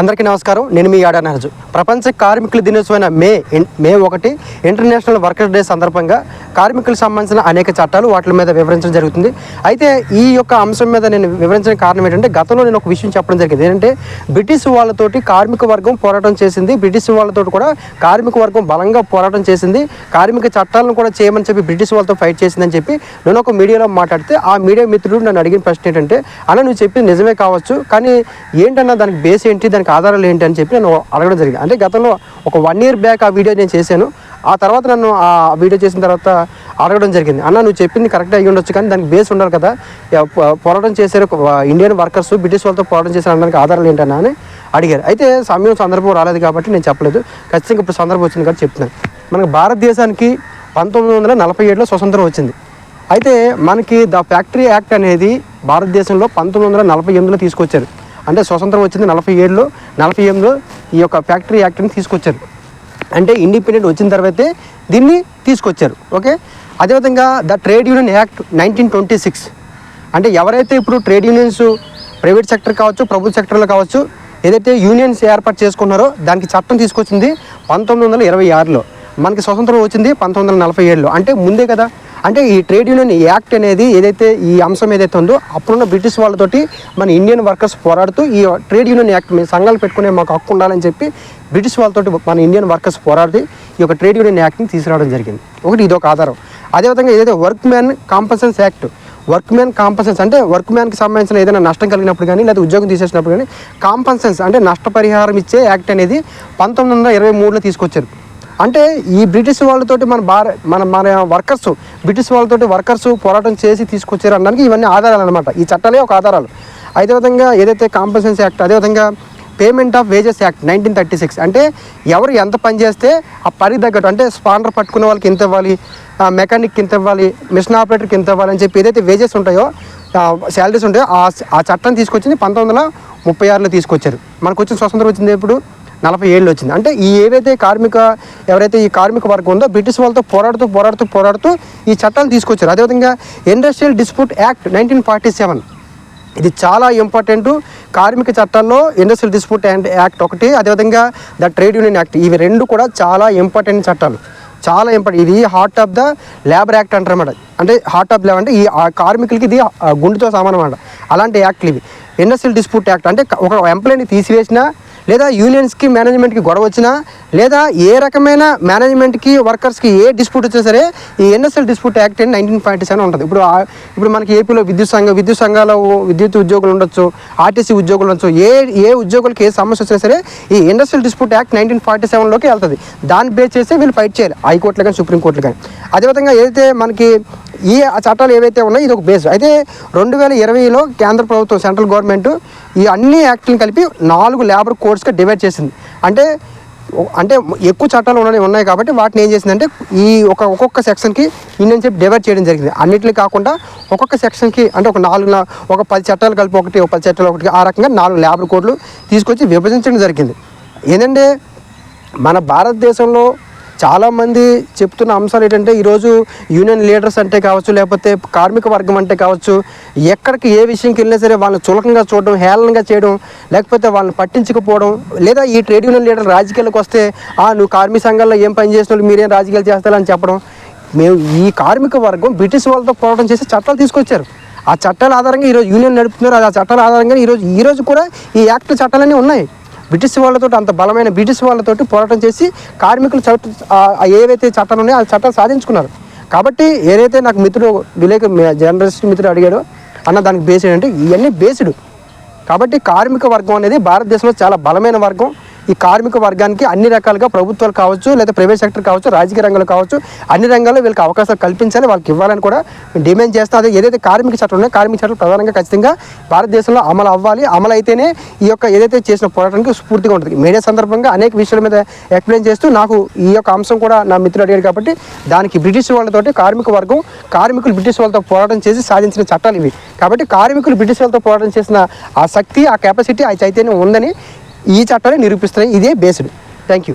అందరికీ నమస్కారం. నేను మీ ఆడానరాజు ప్రపంచ కార్మికుల దినోత్సవమైన మే మే ఒకటి ఇంటర్నేషనల్ వర్కర్స్ డే సందర్భంగా కార్మికులకు సంబంధించిన అనేక చట్టాలు వాటి మీద వివరించడం జరుగుతుంది. అయితే ఈ యొక్క అంశం మీద నేను వివరించిన కారణం ఏంటంటే గతంలో నేను ఒక విషయం చెప్పడం జరిగింది. ఏంటంటే బ్రిటిష్ వాళ్ళతోటి కార్మిక వర్గం పోరాటం చేసింది. బ్రిటిష్ వాళ్ళతో కూడా కార్మిక వర్గం బలంగా పోరాటం చేసింది. కార్మిక చట్టాలను కూడా చేయమని చెప్పి బ్రిటిష్ వాళ్ళతో ఫైట్ చేసిందని చెప్పి నేను ఒక మీడియాలో మాట్లాడితే ఆ మీడియా మిత్రుడు నన్ను అడిగిన ప్రశ్న ఏంటంటే అన్న నువ్వు చెప్పింది నిజమే కావచ్చు. కానీ ఏంటన్నా దానికి బేస్ ఏంటి? దానికి ఆధారాలు ఏంటి అని చెప్పి నేను అడగడం జరిగింది. అంటే గతంలో ఒక వన్ ఇయర్ బ్యాక్ ఆ వీడియో నేను చేశాను. ఆ తర్వాత నన్ను ఆ వీడియో చేసిన తర్వాత అడగడం జరిగింది. అన్న నువ్వు చెప్పింది కరెక్ట్ అయ్యి ఉండొచ్చు కానీ దానికి బేస్ ఉండాలి కదా. పో- పోరాటం చేశారు ఒక ఇండియన్ వర్కర్స్ బ్రిటిష్ వాళ్ళతో పోరాటం చేశారు అనడానికి ఆధారాలు ఏంటన్నా అని అడిగారు. అయితే సమయం సందర్భం రాలేదు కాబట్టి నేను చెప్పలేదు. ఖచ్చితంగా ఇప్పుడు సందర్భం వచ్చింది కాబట్టి చెప్తున్నాను. మనకు భారతదేశానికి పంతొమ్మిది వందల నలభై ఏడులో స్వతంత్రం వచ్చింది. అయితే మనకి ద ఫ్యాక్టరీ యాక్ట్ అనేది భారతదేశంలో పంతొమ్మిది వందల నలభై ఎనిమిదిలో తీసుకొచ్చారు. అంటే స్వతంత్రం వచ్చింది నలభై ఏడులో నలభై ఎనిమిదిలో ఈ యొక్క ఫ్యాక్టరీ యాక్ట్ని తీసుకొచ్చారు. అంటే ఇండిపెండెంట్ వచ్చిన తర్వాతే దీన్ని తీసుకొచ్చారు. ఓకే? అదేవిధంగా the trade union act nineteen twenty six. అంటే ఎవరైతే ఇప్పుడు ట్రేడ్ యూనియన్స్ ప్రైవేట్ సెక్టర్ కావచ్చు ప్రభుత్వ సెక్టర్లో కావచ్చు ఏదైతే యూనియన్స్ ఏర్పాటు చేసుకున్నారో దానికి చట్టం తీసుకొచ్చింది పంతొమ్మిది వందల ఇరవై ఆరులో. మనకి స్వతంత్రం వచ్చింది పంతొమ్మిది వందల నలభై ఏడులో. అంటే ముందే కదా అంటే ఈ ట్రేడ్ యూనియన్ యాక్ట్ అనేది ఏదైతే ఈ అంశం ఏదైతే ఉందో అప్పుడున్న బ్రిటిష్ వాళ్ళతోటి మన ఇండియన్ వర్కర్స్ పోరాడుతూ ఈ ట్రేడ్ యూనియన్ యాక్ట్ మీ సంఘాలు పెట్టుకునే మాకు హక్కు ఉండాలని చెప్పి బ్రిటిష్ వాళ్ళతోటి మన ఇండియన్ వర్కర్స్ పోరాడి ఈ యొక్క ట్రేడ్ యూనియన్ యాక్ట్ని తీసుకురావడం జరిగింది. ఒకటి ఇదొక ఆధారం. అదేవిధంగా ఏదైతే workman compensation act workman compensation అంటే వర్క్ మ్యాన్కి సంబంధించిన ఏదైనా నష్టం కలిగినప్పుడు కానీ లేదా ఉద్యోగం తీసేసినప్పుడు కానీ కాంపన్సెన్స్ అంటే నష్టపరిహారం ఇచ్చే యాక్ట్ అనేది పంతొమ్మిది వందల ఇరవై మూడులో తీసుకొచ్చారు. అంటే ఈ బ్రిటిష్ వాళ్ళతోటి మన భార మన మన వర్కర్స్ బ్రిటిష్ వాళ్ళతోటి వర్కర్స్ పోరాటం చేసి తీసుకొచ్చారు అనడానికి ఇవన్నీ ఆధారాలు అనమాట ఈ చట్టాలే ఒక ఆధారాలు. అదే విధంగా ఏదైతే కాంపన్సెన్స్ యాక్ట్ అదేవిధంగా payment of wages act nineteen thirty six అంటే ఎవరు ఎంత పని చేస్తే ఆ పని తగ్గట్టు అంటే స్పాండర్ పట్టుకునే వాళ్ళకి ఎంత ఇవ్వాలి మెకానిక్ ఇంత ఇవ్వాలి మిషన్ ఆపరేటర్కి ఎంత ఇవ్వాలి అని చెప్పి ఏదైతే వేజెస్ ఉంటాయో శాలరీస్ ఉంటాయో ఆ ఆ చట్టం తీసుకొచ్చింది పంతొమ్మిది వందల ముప్పై ఆరులో తీసుకొచ్చారు. మనకు వచ్చిన స్వతంత్రం వచ్చింది ఎప్పుడు? నలభై ఏళ్ళు వచ్చింది. అంటే ఈ ఏవైతే కార్మిక ఎవరైతే ఈ కార్మిక వర్గం ఉందో బ్రిటిష్ వాళ్ళతో పోరాడుతూ పోరాడుతూ పోరాడుతూ ఈ చట్టాలు తీసుకొచ్చారు. అదేవిధంగా industrial dispute act nineteen forty seven ఇది చాలా ఇంపార్టెంట్ కార్మిక చట్టాల్లో ఇండస్ట్రియల్ డిస్ప్యూట్ అండ్ యాక్ట్ ఒకటి అదేవిధంగా ద ట్రేడ్ యూనియన్ యాక్ట్ ఇవి రెండు కూడా చాలా ఇంపార్టెంట్ చట్టాలు. చాలా ఇంపార్టెంట్ ఇది heart of the labour act అంటారన్నమాట. అంటే హార్ట్ ఆఫ్ లేబర్ అంటే ఈ కార్మికులకి ఇది గుండెతో సమానం అన్నమాట అలాంటి యాక్ట్లు ఇవి. ఇండస్ట్రియల్ డిస్ప్యూట్ యాక్ట్ అంటే ఒక ఎంప్లాయీని తీసివేసినా లేదా యూనియన్స్కి మేనేజ్మెంట్కి గొడవ వచ్చినా లేదా ఏ రకమైన మేనేజ్మెంట్కి వర్కర్స్కి ఏ డిస్ప్యూట్ వచ్చినా సరే ఈ ఎన్ఎస్ఎల్ డిస్ప్యూట్ యాక్ట్ అని నైన్టీన్ ఫార్టీ సెవెన్ ఉంటుంది. ఇప్పుడు ఇప్పుడు మనకి ఏపీలో విద్యుత్ సంఘం విద్యుత్ సంఘాల విద్యుత్ ఉద్యోగులు ఉండొచ్చు ఆర్టీసీ ఉద్యోగులు ఉండొచ్చు ఏ ఏ ఉద్యోగులకి ఏ సమస్య వచ్చినా సరే ఈ industrial dispute act nineteen forty సెవెన్లోకి వెళ్తుంది. దాన్ని బేస్ చేసి వీళ్ళు ఫైట్ చేయాలి హైకోర్టులు కానీ సుప్రీంకోర్టులు కానీ. అదేవిధంగా ఏదైతే మనకి ఈ ఆ చట్టాలు ఏవైతే ఉన్నాయో ఇది ఒక బేస్ అయితే రెండు వేల ఇరవైలో కేంద్ర ప్రభుత్వం సెంట్రల్ గవర్నమెంట్ ఈ అన్ని యాక్ట్లను కలిపి నాలుగు లేబర్ కోడ్స్గా డివైడ్ చేసింది. అంటే అంటే ఎక్కువ చట్టాలు ఉన్నాయి ఉన్నాయి కాబట్టి వాటిని ఏం చేసిందంటే ఈ ఒక ఒక్కొక్క సెక్షన్కి ఇన్ని చెప్పి డివైడ్ చేయడం జరిగింది. అన్నింటినీ కాకుండా ఒక్కొక్క సెక్షన్కి అంటే ఒక నాలుగు ఒక పది చట్టాలు కలిపి ఒకటి ఒక పది చట్టాలు ఒకటి ఆ రకంగా నాలుగు లేబర్ కోడ్లు తీసుకొచ్చి విభజించడం జరిగింది. ఏంటంటే మన భారతదేశంలో చాలామంది చెప్తున్న అంశాలు ఏంటంటే ఈరోజు యూనియన్ లీడర్స్ అంటే కావచ్చు లేకపోతే కార్మిక వర్గం అంటే కావచ్చు ఎక్కడికి ఏ విషయంకి వెళ్ళినా సరే వాళ్ళని చులకంగా చూడడం హేళనగా చేయడం లేకపోతే వాళ్ళని పట్టించకపోవడం లేదా ఈ ట్రేడ్ యూనియన్ లీడర్ రాజకీయాలకు వస్తే ఆ నువ్వు కార్మిక సంఘాల్లో ఏం పని చేసిన మీరేం రాజకీయాలు చేస్తారని చెప్పడం. మేము ఈ కార్మిక వర్గం బ్రిటిష్ వాళ్ళతో పోరాటం చేసి చట్టాలు తీసుకొచ్చారు. ఆ చట్టాల ఆధారంగా ఈరోజు యూనియన్ నడుపుతున్నారు. ఆ చట్టాల ఆధారంగా ఈరోజు ఈరోజు కూడా ఈ యాక్ట్ చట్టాలన్నీ ఉన్నాయి. బ్రిటిష్ వాళ్ళతో అంత బలమైన బ్రిటిష్ వాళ్ళతో పోరాటం చేసి కార్మికులు చట్ట ఏవైతే చట్టాలు ఉన్నాయో ఆ చట్టాలు సాధించుకున్నారు. కాబట్టి ఏదైతే నాకు మిత్రుడు విలేక జర్నలిస్ట్ మిత్రుడు అడిగాడో అన్న దానికి బేసిడ్ అంటే ఇవన్నీ బేసిడు కాబట్టి కార్మిక వర్గం అనేది భారతదేశంలో చాలా బలమైన వర్గం. ఈ కార్మిక వర్గానికి అన్ని రకాలుగా ప్రభుత్వాలు కావచ్చు లేదా ప్రైవేట్ సెక్టర్ కావచ్చు రాజకీయ రంగంలో కావచ్చు అన్ని రంగాల్లో వీళ్ళకి అవకాశాలు కల్పించాలి వాళ్ళకి ఇవ్వాలని కూడా డిమాండ్ చేస్తాం అదే ఏదైతే కార్మిక చట్టం ఉన్నాయో కార్మిక చట్టం ప్రధానంగా ఖచ్చితంగా భారతదేశంలో అమలు అవ్వాలి. అమలు అయితేనే ఈ యొక్క ఏదైతే చేసిన పోరాటానికి స్ఫూర్తిగా ఉంటుంది. మీడియా సందర్భంగా అనేక విషయాల మీద ఎక్స్ప్లెయిన్ చేస్తూ నాకు ఈ యొక్క అంశం కూడా నా మిత్రుడు అడిగాడు కాబట్టి దానికి బ్రిటిష్ వాళ్ళతోటి కార్మిక వర్గం కార్మికులు బ్రిటిష్ వాళ్ళతో పోరాటం చేసి సాధించిన చట్టాలు ఇవి. కాబట్టి కార్మికులు బ్రిటిష్ వాళ్ళతో పోరాటం చేసిన ఆ శక్తి ఆ కెపాసిటీ ఆ చైతన్యం ఉందని ఈ చట్టాలు నిరూపిస్తున్నాయి. ఇదే బేస్డ్. Thank you